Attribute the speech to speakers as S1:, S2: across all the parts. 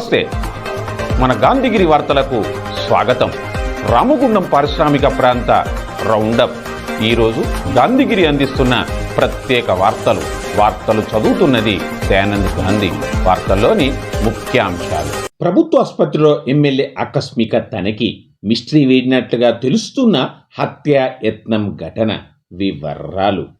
S1: నమస్తే. మన గాంధీగిరి వార్తలకు స్వాగతం. రామగుండం పారిశ్రామిక ప్రాంత రౌండప్. ఈరోజు గాంధీగిరి అందిస్తున్న ప్రత్యేక వార్తలు. వార్తలు చదువుతున్నది దయానంద్ గాంధీ. వార్తల్లోని ముఖ్యాంశాలు. ప్రభుత్వ ఆసుపత్రిలో ఎమ్మెల్యే ఆకస్మిక తనిఖీ. మిస్టరీ వేడినట్లుగా తెలుస్తున్న హత్య యత్నం ఘటన వివరాలు.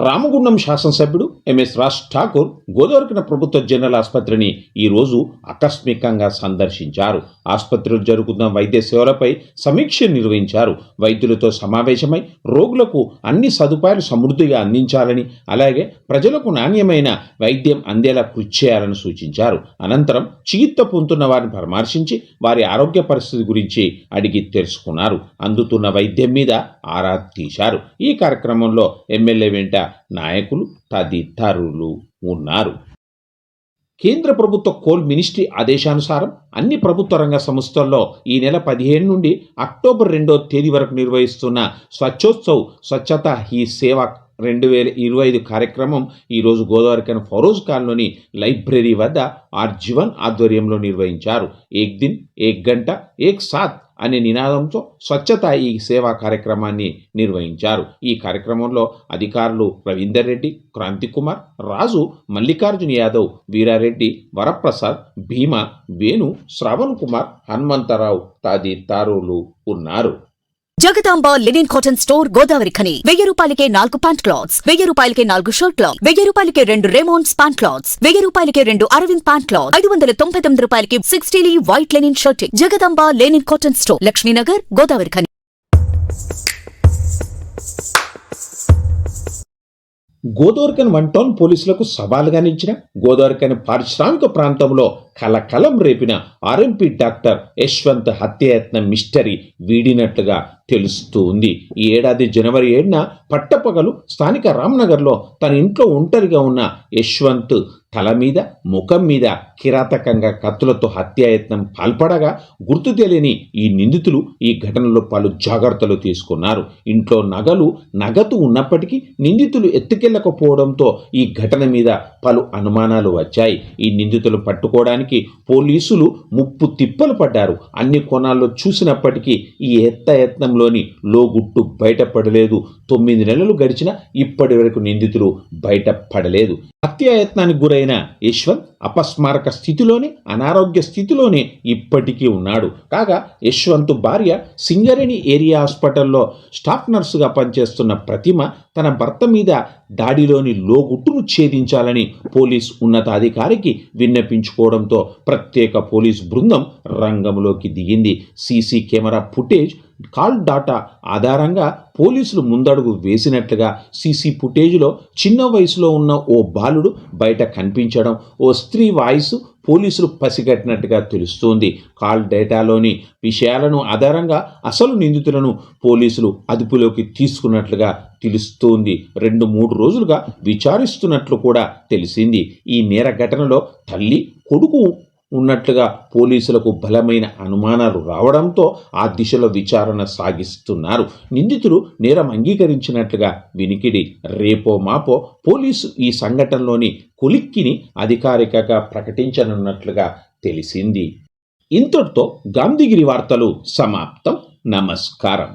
S1: Ramagundam శాసనసభ్యుడు ఎంఎస్ రాజ్ ఠాకూర్ గోదావరికిన ప్రభుత్వ జనరల్ ఆసుపత్రిని ఈరోజు ఆకస్మికంగా సందర్శించారు. ఆసుపత్రిలో జరుగుతున్న వైద్య సేవలపై సమీక్ష నిర్వహించారు. వైద్యులతో సమావేశమై రోగులకు అన్ని సదుపాయాలు సమృద్ధిగా అందించాలని అలాగే ప్రజలకు నాణ్యమైన వైద్యం అందేలా కృషి చేయాలని సూచించారు. అనంతరం చికిత్స పొందుతున్న వారిని పరామర్శించి వారి ఆరోగ్య పరిస్థితి గురించి అడిగి తెలుసుకున్నారు. అందుతున్న వైద్యం మీద ఆరా తీశారు. ఈ కార్యక్రమంలో ఎమ్మెల్యే వెంట నాయకులు తదితరులు ఉన్నారు. కేంద్ర ప్రభుత్వ కోల్ మినిస్ట్రీ ఆదేశానుసారం అన్ని ప్రభుత్వ రంగ సంస్థల్లో ఈ నెల పదిహేను నుండి అక్టోబర్ రెండో తేదీ వరకు నిర్వహిస్తున్న స్వచ్ఛోత్సవ్ స్వచ్ఛత హీ సేవ రెండు వేల ఇరవై ఐదు కార్యక్రమం ఈరోజు గోదావరికన్ ఫరోజ్ ఖాన్లోని లైబ్రరీ వద్ద ఆర్జీవన్ ఆధ్వర్యంలో నిర్వహించారు. ఏక్ దిన్ ఏక్ గంట ఏక్ సాత్ అనే నినాదంతో స్వచ్ఛత ఈ సేవా కార్యక్రమాన్ని నిర్వహించారు. ఈ కార్యక్రమంలో అధికారులు రవీందర్ రెడ్డి క్రాంతి కుమార్ రాజు మల్లికార్జున యాదవ్ వీరారెడ్డి వరప్రసాద్ భీమా వేణు శ్రావణ్ కుమార్ హనుమంతరావు తదితరులు ఉన్నారు.
S2: Jagadamba linen cotton store Godavarikhani. వెయ్యి రూపాయలకే నాలుగు ప్యాంట్ క్లాత్స్ వెయ్యి రూపాయలకే నాలుగు షర్ట్ క్లాత్ వెయ్యి రూపాయలకే రెండు రేమోన్స్ ప్యాంట్ క్లాత్స్ వెయ్యి రూపాయలకే రెండు అరవింద్ ప్యాంట్ క్లాత్ ఐదు వందల తొంభై తొమ్మిది రూపాయలకి sixty white linen shirt. Jagadamba linen cotton store Lakshminagar Godavarikhani.
S1: Godavarikhani one town పోలీసులకు సవాలుగా నిలిచిన గోదావరికన్ పారిశ్రామిక ప్రాంతంలో కలకలం రేపిన ఆర్ఎంపీ డాక్టర్ యశ్వంత్ హత్యాయత్న మిస్టరీ వీడినట్లుగా తెలుస్తూ ఉంది ఈ ఏడాది జనవరి ఏడున పట్టపగలు స్థానిక రామ్నగర్లో తన ఇంట్లో ఒంటరిగా ఉన్న యశ్వంత్ తల మీద ముఖం మీద కిరాతకంగా కత్తులతో హత్యాయత్నం పాల్పడగా గుర్తు తెలియని ఈ నిందితులు ఈ ఘటనలో పలు జాగ్రత్తలు తీసుకున్నారు. ఇంట్లో నగలు నగదు ఉన్నప్పటికీ నిందితులు ఎత్తుకెళ్ళకపోవడంతో ఈ ఘటన మీద పలు అనుమానాలు వచ్చాయి. ఈ నిందితులు పట్టుకోవడానికి పోలీసులు ముప్పు తిప్పలు పడ్డారు. అన్ని కోణాల్లో చూసినప్పటికీ ఈ ఎత్తయత్నంలోని లోగుట్టు బయటపడలేదు. తొమ్మిది నెలలు గడిచిన ఇప్పటి వరకు నిందితులు బయటపడలేదు. హత్యాయత్నానికి గురైన యశ్వంత్ అపస్మారక స్థితిలోనే అనారోగ్య స్థితిలోనే ఇప్పటికీ ఉన్నాడు. కాగా యశ్వంత్ భార్య సింగరేణి ఏరియా హాస్పిటల్లో స్టాఫ్ నర్సుగా పనిచేస్తున్న ప్రతిమ తన భర్త మీద దాడిలోని లోగుట్టును ఛేదించాలని పోలీస్ ఉన్నతాధికారికి విన్నపించుకోవడంతో ప్రత్యేక పోలీస్ బృందం రంగంలోకి దిగింది. CC camera footage call data ఆధారంగా పోలీసులు ముందడుగు వేసినట్లుగా సీసీ ఫుటేజ్లో చిన్న వయసులో ఉన్న ఓ బాలుడు బయట కనిపించడం ఓ స్త్రీ వాయిస్ పోలీసులు పసిగట్టినట్టుగా తెలుస్తోంది. కాల్ డేటాలోని విషయాలను ఆధారంగా అసలు నిందితులను పోలీసులు అదుపులోకి తీసుకున్నట్లుగా తెలుస్తోంది. రెండు మూడు రోజులుగా విచారిస్తున్నట్లు కూడా తెలిసింది. ఈ నేర ఘటనలో తల్లి కొడుకు ఉన్నట్లుగా పోలీసులకు బలమైన అనుమానాలు రావడంతో ఆ దిశలో విచారణ సాగిస్తున్నారు. నిందితులు నేరం అంగీకరించినట్లుగా వినికిడి రేపో మాపో పోలీసు ఈ సంఘటనలోని కొలిక్కిని అధికారికగా ప్రకటించనున్నట్లుగా తెలిసింది. ఇంతటితో గాంధీగిరి వార్తలు సమాప్తం. నమస్కారం.